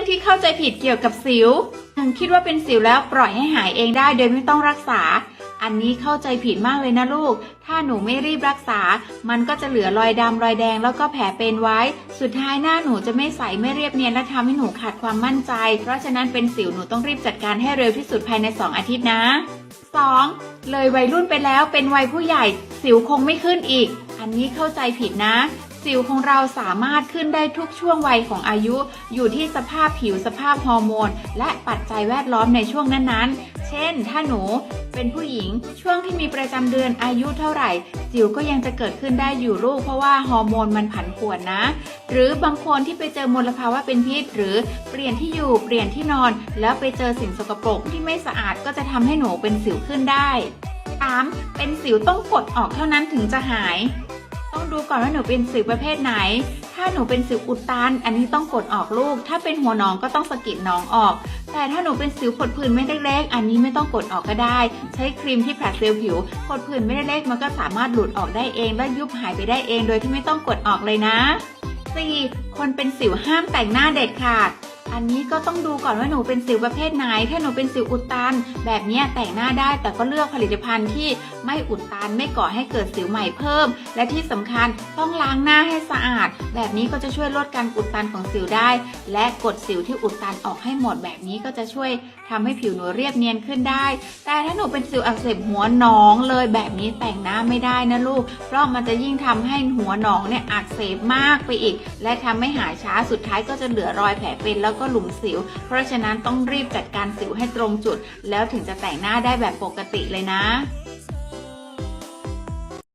รื่องที่เข้าใจผิดเกี่ยวกับสิวหนึ่งคิดว่าเป็นสิวแล้วปล่อยให้หายเองได้โดยไม่ต้องรักษา อันนี้เข้าใจผิดมากเลยนะลูก ถ้าหนูไม่รีบรักษา มันก็จะเหลือรอยดำรอยแดงแล้วก็แผลเป็นไว้ สุดท้ายหน้าหนูจะไม่ใสไม่เรียบเนียนและทำให้หนูขาดความมั่นใจ เพราะฉะนั้นเป็นสิวหนูต้องรีบจัดการให้เร็วที่สุดภายใน 2 อาทิตย์นะ 2. เลยวัยรุ่นไปแล้วเป็นวัยผู้ใหญ่ สิวคงไม่ขึ้นอีก อันนี้เข้าใจผิดนะ สิวของเราสามารถขึ้นได้ทุกช่วงวัยของอายุ อยู่ที่สภาพผิวสภาพฮอร์โมน และปัจจัยแวดล้อมในช่วงนั้นๆ เช่น ถ้าหนูเป็นผู้หญิงช่วงที่มีประจำเดือนอายุเท่าไหร่ สิวก็ยังจะเกิดขึ้นได้อยู่ลูกเพราะว่าฮอร์โมนมันผันผวนนะ หรือบางคนที่ไปเจอมลภาวะเป็นพิษ หรือเปลี่ยนที่อยู่เปลี่ยนที่นอน แล้วไปเจอสิ่งสกปรกที่ไม่สะอาดก็จะทำให้หนูเป็นสิวขึ้นได้ 3. เป็นสิวต้องกดออกเท่านั้นถึงจะหาย ต้องดูก่อนว่าหนูเป็นสิวประเภทไหน ถ้าหนูเป็นสิวอุดตัน อันนี้ต้องกดออกลูก ถ้าเป็นหัวหนองก็ต้องสะกิดหนองออก แต่ถ้าหนูเป็นสิวผดผื่นเม็ดเล็กๆอันนี้ไม่ต้องกดออกก็ได้ ใช้ครีมที่ผลัดเซลล์ผิวผดผื่นเม็ดเล็กๆมันก็สามารถหลุดออกได้เอง และยุบหายไปได้เอง โดยที่ไม่ต้องกดออกเลยนะ 4. คนเป็นสิวห้ามแต่งหน้าเด็ดขาด อันนี้ก็ต้องดูก่อนว่าหนูเป็นสิวประเภทไหน ถ้าหนูเป็นสิวอุดตัน แบบนี้แต่งหน้าได้ แต่ก็เลือกผลิตภัณฑ์ที่ไม่อุดตันไม่ก่อให้เกิดสิวใหม่เพิ่ม และที่สำคัญต้องล้างหน้าให้สะอาด แบบนี้ก็จะช่วยลดการอุดตันของสิวได้ และกดสิวที่อุดตันออกให้หมดแบบนี้ก็จะช่วยทำให้ผิวหนูเรียบเนียนขึ้นได้ แต่ถ้าหนูเป็นสิวอักเสบหัวหนองเลยแบบนี้แต่งหน้าไม่ได้นะลูก เพราะมันจะยิ่งทำให้หัวหนองเนี่ยอักเสบมากไปอีก และทำให้หายช้าสุดท้ายก็จะเหลือรอยแผลเป็นแล้วก็หลุมสิว เพราะฉะนั้นต้องรีบจัดการสิวให้ตรงจุด แล้วถึงจะแต่งหน้าได้แบบปกติเลยนะ